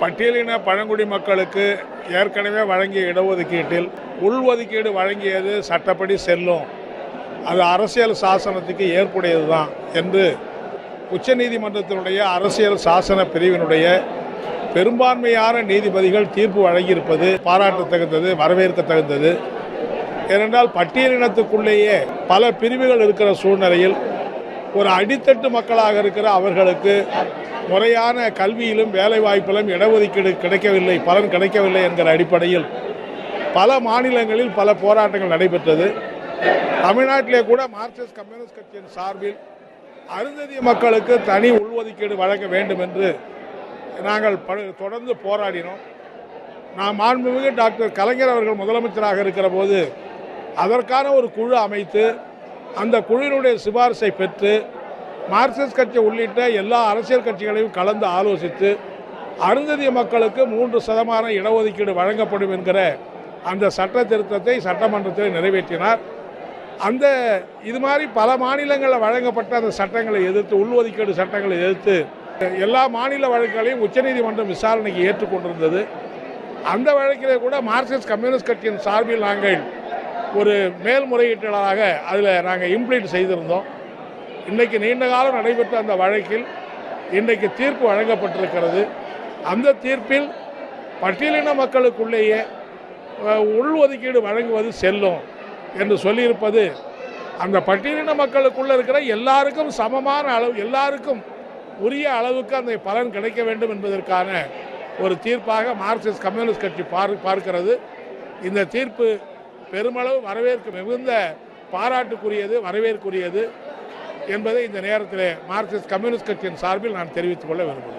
பட்டியலின பழங்குடி மக்களுக்கு ஏற்கனவே வழங்கிய இடஒதுக்கீட்டில் உள்ஒதுக்கீடு வழங்கியது சட்டப்படி செல்லும். அது அரசியல் சாசனத்துக்கு ஏற்புடையது தான் என்று உச்சநீதிமன்றத்தினுடைய அரசியல் சாசன பிரிவினுடைய பெரும்பான்மையான நீதிபதிகள் தீர்ப்பு வழங்கியிருப்பது பாராட்டத்தகுந்தது வரவேற்கத்தகுந்தது. ஏனென்றால் பட்டியலினத்துக்குள்ளேயே பல பிரிவுகள் இருக்கிற சூழ்நிலையில் ஒரு அடித்தட்டு மக்களாக இருக்கிற அவர்களுக்கு முறையான கல்வியிலும் வேலைவாய்ப்பிலும் இடஒதுக்கீடு கிடைக்கவில்லை பலன் கிடைக்கவில்லை என்கிற அடிப்படையில் பல மாநிலங்களில் பல போராட்டங்கள் நடைபெற்றது. தமிழ்நாட்டிலே கூட மார்க்சிஸ்ட் கம்யூனிஸ்ட் கட்சியின் சார்பில் அருந்ததிய மக்களுக்கு தனி உள்ஒதுக்கீடு வழங்க வேண்டும் என்று நாங்கள் படு- தொடர்ந்து போராடினோம். நான் மாண்புமிகு டாக்டர் கலைஞர் அவர்கள் முதலமைச்சராக இருக்கிற போது அதற்கான ஒரு குழு அமைத்து அந்த குழுவினுடைய சிபாரிசை பெற்று மார்க்சிஸ்ட் கட்சி உள்ளிட்ட எல்லா அரசியல் கட்சிகளையும் கலந்து ஆலோசித்து அருந்ததிய மக்களுக்கு மூன்று சதமான இடஒதுக்கீடு வழங்கப்படும் என்கிற அந்த சட்ட திருத்தத்தை சட்டமன்றத்தில் நிறைவேற்றினார். அந்த இது மாதிரி பல மாநிலங்களில் வழங்கப்பட்ட அந்த சட்டங்களை எதிர்த்து உள்ஒதுக்கீடு சட்டங்களை எதிர்த்து எல்லா மாநில வழக்குகளையும் உச்சநீதிமன்றம் விசாரணைக்கு ஏற்றுக்கொண்டிருந்தது. அந்த வழக்கிலே கூட மார்க்சிஸ்ட் கம்யூனிஸ்ட் கட்சியின் சார்பில் நாங்கள் ஒரு மேல்முறையீட்டாளராக அதில் நாங்கள் இம்ப்ளீட் செய்திருந்தோம். இன்றைக்கு நீண்ட காலம் நடைபெற்ற அந்த வழக்கில் இன்றைக்கு தீர்ப்பு வழங்கப்பட்டிருக்கிறது. அந்த தீர்ப்பில் பட்டியலின மக்களுக்குள்ளேயே உள்ஒதுக்கீடு வழங்குவது செல்லும் என்று சொல்லியிருப்பது அந்த பட்டியலின மக்களுக்குள்ளே இருக்கிற எல்லாருக்கும் சமமான அளவு எல்லாருக்கும் உரிய அளவுக்கு அந்த பலன் கிடைக்க வேண்டும் என்பதற்கான ஒரு தீர்ப்பாக மார்க்சிஸ்ட் கம்யூனிஸ்ட் கட்சி பார் பார்க்கிறது. இந்த தீர்ப்பு பெருமளவு வரவேற்க மிகுந்த பாராட்டுக்குரியது வரவேற்குரியது. என்பதை இந்த நேரத்தில் மார்க்சிஸ்ட் கம்யூனிஸ்ட் கட்சியின் சார்பில் நான் தெரிவித்துக் கொள்ள விரும்புகிறேன்.